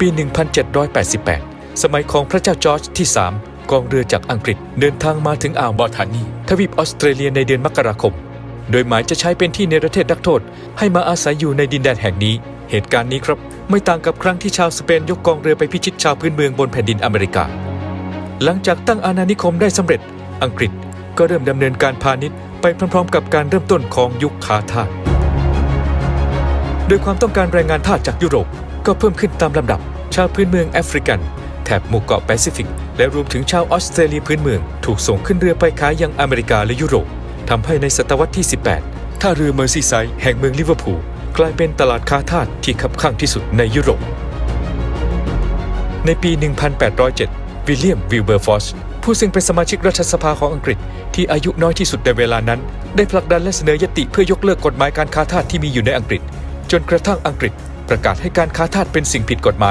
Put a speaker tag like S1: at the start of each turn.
S1: ปี 1788 สมัยของพระเจ้าจอร์จที่ 3 กองเรือจากอังกฤษเดินทางมาถึงอ่าวบอทานีทวีปออสเตรเลียในเดือนมกราคม โดยหมายจะใช้เป็นที่เนรเทศนักโทษ ให้มาอาศัยอยู่ในดินแดนแห่งนี้ เหตุการณ์นี้ครับไม่ต่างกับครั้งที่ชาวสเปนยกกองเรือไปพิชิตชาวพื้นเมืองบนแผ่นดินอเมริกา หลังจากตั้งอาณานิคมได้สำเร็จ อังกฤษก็เริ่มดำเนินการพาณิชย์ไปพร้อมๆ กับการเริ่มต้นของยุคคาทาสโดยความต้องการแรงงานทาสจากยุโรป ก็เพิ่มขึ้นตามลำดับ ชาวพื้นเมืองแอฟริกัน แถบหมู่เกาะแปซิฟิก และรวมถึงชาวออสเตรเลียพื้นเมือง ถูกส่งขึ้นเรือไปขายยังอเมริกาและยุโรปทำให้ในศตวรรษที่ 18 ท่าเรือเมอร์ซีไซด์แห่งเมืองลิเวอร์พูลกลายเป็นตลาดค้าทาสที่คับข้างที่สุดในยุโรป ในปี 1807 วิลเลียมวิลเบอร์ฟอสผู้ซึ่งเป็นสมาชิกรัฐสภาของอังกฤษที่อายุน้อยที่สุดในเวลานั้น ได้ผลักดันและเสนอยติเพื่อยกเลิกกฎหมายการค้าทาสที่มีอยู่ในอังกฤษ จนกระทั่งอังกฤษ ประกาศให้การค้าทาสเป็นสิ่งผิดกฎหมาย